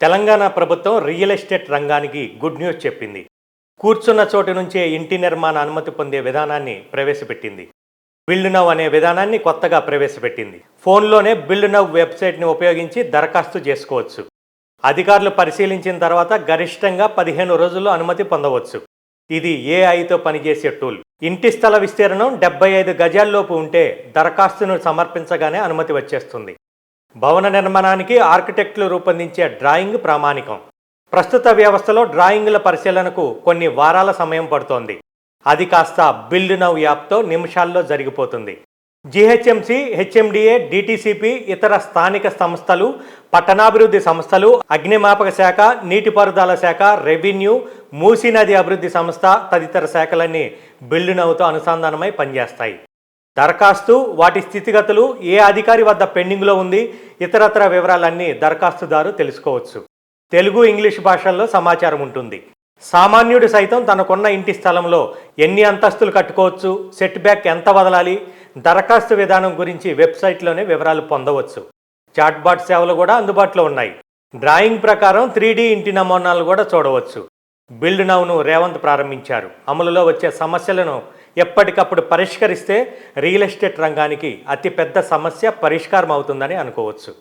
తెలంగాణ ప్రభుత్వం real estate రంగానికి good news చెప్పింది. కూర్చున్న చోటు నుంచే ఇంటి నిర్మాణ అనుమతి పొందే విధానాన్ని ప్రవేశపెట్టింది. బిల్డ్ నవ్ అనే విధానాన్ని కొత్తగా ప్రవేశపెట్టింది. ఫోన్లోనే బిల్డ్ నవ్ వెబ్సైట్ని ఉపయోగించి దరఖాస్తు చేసుకోవచ్చు. అధికారులు పరిశీలించిన తర్వాత గరిష్టంగా పదిహేను రోజుల్లో అనుమతి పొందవచ్చు. ఇది ఏఐతో పనిచేసే టూల్. ఇంటి స్థల విస్తీర్ణం డెబ్బై ఐదు గజాల్లోపు ఉంటే దరఖాస్తును సమర్పించగానే అనుమతి వచ్చేస్తుంది. భవన నిర్మాణానికి ఆర్కిటెక్టులు రూపొందించే డ్రాయింగ్ ప్రామాణికం. ప్రస్తుత వ్యవస్థలో డ్రాయింగుల పరిశీలనకు కొన్ని వారాల సమయం పడుతోంది. అది కాస్త బిల్డ్ నవ్ యాప్తో నిమిషాల్లో జరిగిపోతుంది. జిహెచ్ఎంసి హెచ్ఎండిఏ డిటిసిపి ఇతర స్థానిక సంస్థలు పట్టణాభివృద్ధి సంస్థలు అగ్నిమాపక శాఖ నీటిపారుదల శాఖ రెవెన్యూ మూసీ నది అభివృద్ధి సంస్థ తదితర శాఖలన్నీ బిల్డ్ నవ్వుతో అనుసంధానమై పనిచేస్తాయి. దరఖాస్తు వాటి స్థితిగతులు ఏ అధికారి వద్ద పెండింగ్లో ఉంది ఇతరత్ర వివరాలన్నీ దరఖాస్తుదారు తెలుసుకోవచ్చు. తెలుగు ఇంగ్లీష్ భాషల్లో సమాచారం ఉంటుంది. సామాన్యుడు సైతం తనకున్న ఇంటి స్థలంలో ఎన్ని అంతస్తులు కట్టుకోవచ్చు సెట్ బ్యాక్ ఎంత వదలాలి దరఖాస్తు విధానం గురించి వెబ్సైట్లోనే వివరాలు పొందవచ్చు. చాట్బాట్ సేవలు కూడా అందుబాటులో ఉన్నాయి. డ్రాయింగ్ ప్రకారం త్రీ ఇంటి నమూనాలు కూడా చూడవచ్చు. బిల్డ్ నవ్ను రేవంత్ ప్రారంభించారు. అమలులో వచ్చే సమస్యలను ఎప్పటికప్పుడు పరిష్కరిస్తే రియల్ ఎస్టేట్ రంగానికి అతిపెద్ద సమస్య పరిష్కారం అవుతుందని అనుకోవచ్చు.